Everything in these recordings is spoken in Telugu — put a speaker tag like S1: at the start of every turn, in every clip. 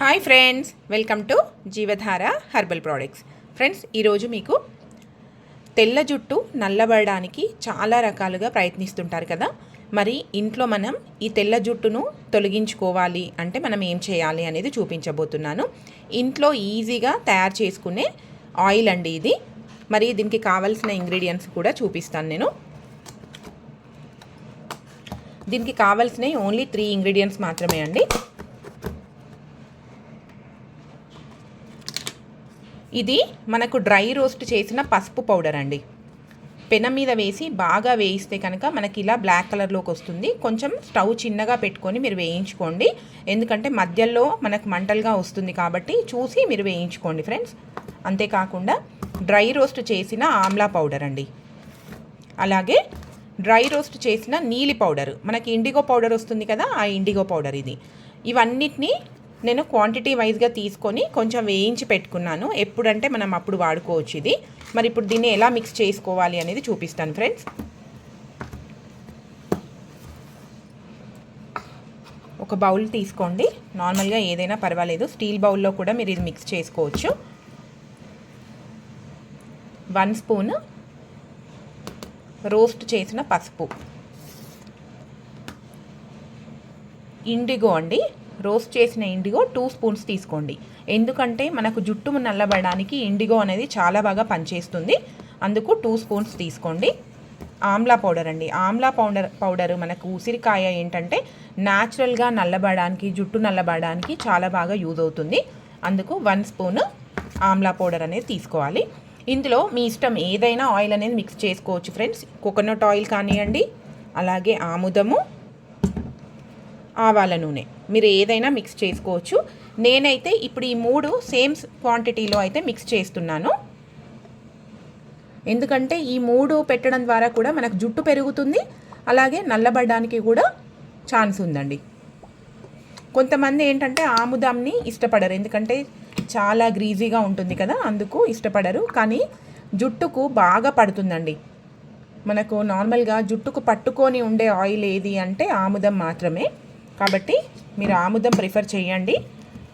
S1: Hi friends welcome to Jeevadhara herbal products friends ఈరోజు మీకు తెల్ల జుట్టు నల్లబడడానికి చాలా రకాలుగా ప్రయత్నిస్తుంటారు కదా. మరి ఇంట్లో మనం ఈ తెల్ల జుట్టును తొలగించుకోవాలి అంటే మనం ఏం చేయాలి అనేది చూపించబోతున్నాను. ఇంట్లో ఈజీగా తయారు చేసుకునే ఆయిల్ అండి ఇది. మరి దీనికి కావాల్సిన ఇంగ్రీడియంట్స్ కూడా చూపిస్తాను నేను. దీనికి కావాల్సినవి ఓన్లీ త్రీ ఇంగ్రీడియంట్స్ మాత్రమే అండి. ఇది మనకు డ్రై రోస్ట్ చేసిన పసుపు పౌడర్ అండి. పెనం మీద వేసి బాగా వేయిస్తే కనుక మనకి ఇలా బ్లాక్ కలర్లోకి వస్తుంది. కొంచెం స్టవ్ చిన్నగా పెట్టుకొని మీరు వేయించుకోండి. ఎందుకంటే మధ్యలో మనకు మంటలుగా వస్తుంది కాబట్టి చూసి మీరు వేయించుకోండి ఫ్రెండ్స్. అంతేకాకుండా డ్రై రోస్ట్ చేసిన ఆమ్లా పౌడర్ అండి. అలాగే డ్రై రోస్ట్ చేసిన నీలి పౌడర్. మనకి ఇండిగో పౌడర్ వస్తుంది కదా ఆ ఇండిగో పౌడర్ ఇది. ఇవన్నిటిని నేను క్వాంటిటీ వైజ్గా తీసుకొని కొంచెం వేయించి పెట్టుకున్నాను. ఎప్పుడంటే మనం అప్పుడు వాడుకోవచ్చు ఇది. మరి ఇప్పుడు దీన్ని ఎలా మిక్స్ చేసుకోవాలి అనేది చూపిస్తాను ఫ్రెండ్స్ ఒక బౌల్ తీసుకోండి. నార్మల్గా ఏదైనా పర్వాలేదు. స్టీల్ బౌల్లో కూడా మీరు ఇది మిక్స్ చేసుకోవచ్చు. వన్ స్పూన్ రోస్ట్ చేసిన పసుపు. ఇండిగో అండి. రోస్ట్ చేసిన ఇండిగో టూ స్పూన్స్ తీసుకోండి. ఎందుకంటే మనకు జుట్టు నల్లబడడానికి ఇండిగో అనేది చాలా బాగా పనిచేస్తుంది. అందుకు టూ స్పూన్స్ తీసుకోండి. ఆమ్లా పౌడర్ అండి. ఆమ్లా పౌడర్ పౌడర్ మనకు ఉసిరికాయ ఏంటంటే న్యాచురల్గా నల్లబడడానికి జుట్టు నల్లబడడానికి చాలా బాగా యూజ్ అవుతుంది. అందుకు వన్ స్పూన్ ఆమ్లా పౌడర్ అనేది తీసుకోవాలి. ఇందులో మీ ఇష్టం ఏదైనా ఆయిల్ అనేది మిక్స్ చేసుకోవచ్చు ఫ్రెండ్స్ కోకోనట్ ఆయిల్ కానివ్వండి అలాగే ఆముదము ఆవాల నూనె. మీరు ఏదైనా మిక్స్ చేసుకోవచ్చు. నేనైతే ఇప్పుడు ఈ మూడు సేమ్ క్వాంటిటీలో అయితే మిక్స్ చేస్తున్నాను. ఎందుకంటే ఈ మూడు పెట్టడం ద్వారా కూడా మనకు జుట్టు పెరుగుతుంది. అలాగే నల్లబడడానికి కూడా ఛాన్స్ ఉందండి. కొంతమంది ఏంటంటే ఆముదంని ఇష్టపడరు. ఎందుకంటే చాలా గ్రీజీగా ఉంటుంది కదా అందుకు ఇష్టపడరు. కానీ జుట్టుకు బాగా పడుతుందండి. మనకు నార్మల్గా జుట్టుకు పట్టుకొని ఉండే ఆయిల్ ఏది అంటే ఆముదం మాత్రమే. కాబట్టి మీరు ఆముదం ప్రిఫర్ చేయండి.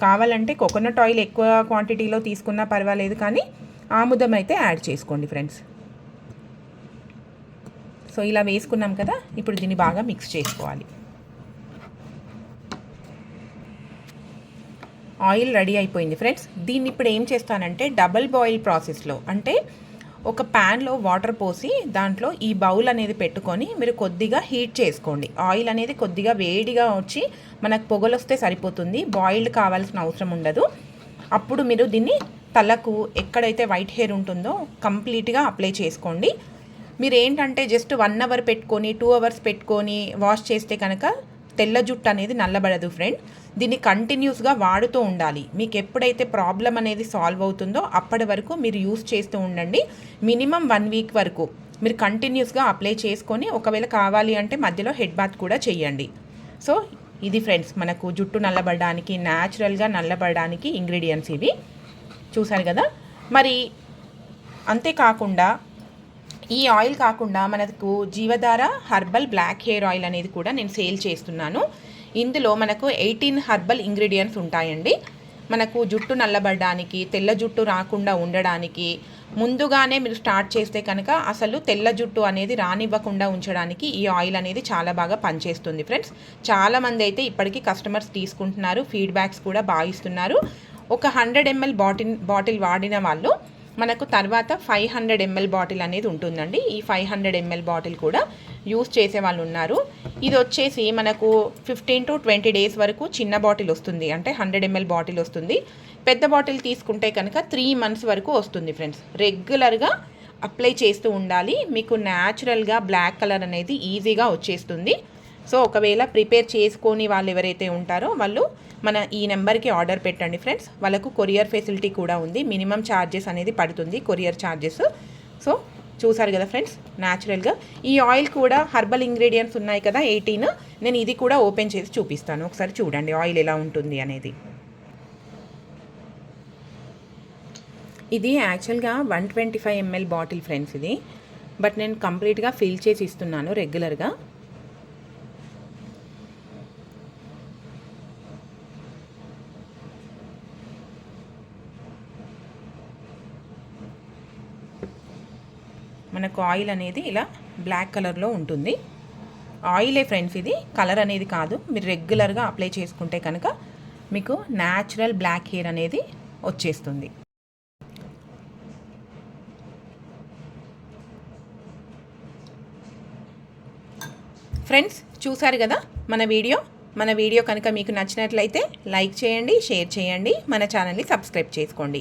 S1: కావాలంటే కోకోనట్ ఆయిల్ ఎక్కువ క్వాంటిటీలో తీసుకున్నా పర్వాలేదు కానీ ఆముదం అయితే యాడ్ చేసుకోండి ఫ్రెండ్స్. సో ఇలా వేసుకున్నాం కదా ఇప్పుడు దీన్ని బాగా మిక్స్ చేసుకోవాలి. ఆయిల్ రెడీ అయిపోయింది ఫ్రెండ్స్. దీన్ని ఇప్పుడు ఏం చేస్తానంటే డబల్ బాయిల్ ప్రాసెస్లో అంటే ఒక ప్యాన్లో వాటర్ పోసి దాంట్లో ఈ బౌల్ అనేది పెట్టుకొని మీరు కొద్దిగా హీట్ చేసుకోండి. ఆయిల్ అనేది కొద్దిగా వేడిగా వచ్చి మనకు పొగలు వస్తే సరిపోతుంది. బాయిల్డ్ కావాల్సిన అవసరం ఉండదు. అప్పుడు మీరు దీన్ని తలకు ఎక్కడైతే వైట్ హెయిర్ ఉంటుందో కంప్లీట్గా అప్లై చేసుకోండి. మీరు ఏంటంటే జస్ట్ వన్ అవర్ పెట్టుకొని టూ అవర్స్ పెట్టుకొని వాష్ చేస్తే కనుక తెల్ల జుట్టు అనేది నల్లబడదు ఫ్రెండ్ దీన్ని కంటిన్యూస్గా వాడుతూ ఉండాలి. మీకు ఎప్పుడైతే ప్రాబ్లం అనేది సాల్వ్ అవుతుందో అప్పటి వరకు మీరు యూస్ చేస్తూ ఉండండి. మినిమం వన్ వీక్ వరకు మీరు కంటిన్యూస్గా అప్లై చేసుకొని ఒకవేళ కావాలి అంటే మధ్యలో హెడ్ బాత్ కూడా చేయండి. సో ఇది ఫ్రెండ్స్ మనకు జుట్టు నల్లబడడానికి న్యాచురల్గా నల్లబడడానికి ఇంగ్రీడియంట్స్ ఇవి. చూశారు కదా? మరి అంతేకాకుండా ఈ ఆయిల్ కాకుండా మనకు Jeevadhara herbal black hair oil అనేది కూడా నేను సేల్ చేస్తున్నాను. ఇందులో మనకు ఎయిటీన్ హర్బల్ ఇంగ్రీడియంట్స్ ఉంటాయండి. మనకు జుట్టు నల్లబడడానికి తెల్ల జుట్టు రాకుండా ఉండడానికి ముందుగానే మీరు స్టార్ట్ చేస్తే కనుక అసలు తెల్ల జుట్టు అనేది రానివ్వకుండా ఉంచడానికి ఈ ఆయిల్ అనేది చాలా బాగా పనిచేస్తుంది ఫ్రెండ్స్. చాలామంది అయితే ఇప్పటికీ కస్టమర్స్ తీసుకుంటున్నారు ఫీడ్బ్యాక్స్ కూడా బాగా ఇస్తున్నారు. ఒక హండ్రెడ్ ఎంఎల్ బాటిల్ బాటిల్ వాడిన వాళ్ళు మనకు తర్వాత ఫైవ్ హండ్రెడ్ ఎంఎల్ బాటిల్ అనేది ఉంటుందండి. ఈ ఫైవ్ హండ్రెడ్ ఎంఎల్ బాటిల్ కూడా యూస్ చేసే వాళ్ళు ఉన్నారు. ఇది వచ్చేసి మనకు ఫిఫ్టీన్ టు ట్వంటీ డేస్ వరకు చిన్న బాటిల్ వస్తుంది. అంటే హండ్రెడ్ ఎంఎల్ బాటిల్ వస్తుంది. పెద్ద బాటిల్ తీసుకుంటే కనుక త్రీ మంత్స్ వరకు వస్తుంది ఫ్రెండ్స్ రెగ్యులర్గా అప్లై చేస్తూ ఉండాలి. మీకు న్యాచురల్గా బ్లాక్ కలర్ అనేది ఈజీగా వచ్చేస్తుంది. సో ఒకవేళ ప్రిపేర్ చేసుకొని వాళ్ళు ఎవరైతే ఉంటారో వాళ్ళు మన ఈ నెంబర్కి ఆర్డర్ పెట్టండి ఫ్రెండ్స్. వాళ్ళకు కొరియర్ ఫెసిలిటీ కూడా ఉంది. మినిమం ఛార్జెస్ అనేది పడుతుంది కొరియర్ ఛార్జెస్ సో చూసారు కదా ఫ్రెండ్స్ న్యాచురల్గా. ఈ ఆయిల్ కూడా హర్బల్ ఇంగ్రీడియంట్స్ ఉన్నాయి కదా ఎయిటీన్. నేను ఇది కూడా ఓపెన్ చేసి చూపిస్తాను. ఒకసారి చూడండి ఆయిల్ ఎలా ఉంటుంది అనేది. ఇది యాక్చువల్గా one twenty five ML bottle friends ఇది. బట్ నేను కంప్లీట్గా ఫిల్ చేసి ఇస్తున్నాను రెగ్యులర్గా. మనకు ఆయిల్ అనేది ఇలా బ్లాక్ కలర్లో ఉంటుంది. ఆయిలే ఫ్రెండ్స్ ఇది. కలర్ అనేది కాదు. మీరు రెగ్యులర్గా అప్లై చేసుకుంటే కనుక మీకు న్యాచురల్ బ్లాక్ హెయిర్ అనేది వచ్చేస్తుంది. ఫ్రెండ్స్ చూసారు కదా మన వీడియో? మన వీడియో కనుక మీకు నచ్చినట్లయితే లైక్ చేయండి షేర్ చేయండి. మన ఛానల్ని సబ్స్క్రైబ్ చేసుకోండి.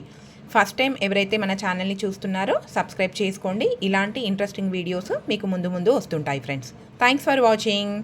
S1: ఫస్ట్ టైం ఎవరైతే మన ఛానల్ని చూస్తున్నారో సబ్స్క్రైబ్ చేసుకోండి. ఇలాంటి ఇంట్రెస్టింగ్ వీడియోస్ మీకు ముందు ముందు వస్తుంటాయి ఫ్రెండ్స్ థ్యాంక్స్ ఫర్ వాచింగ్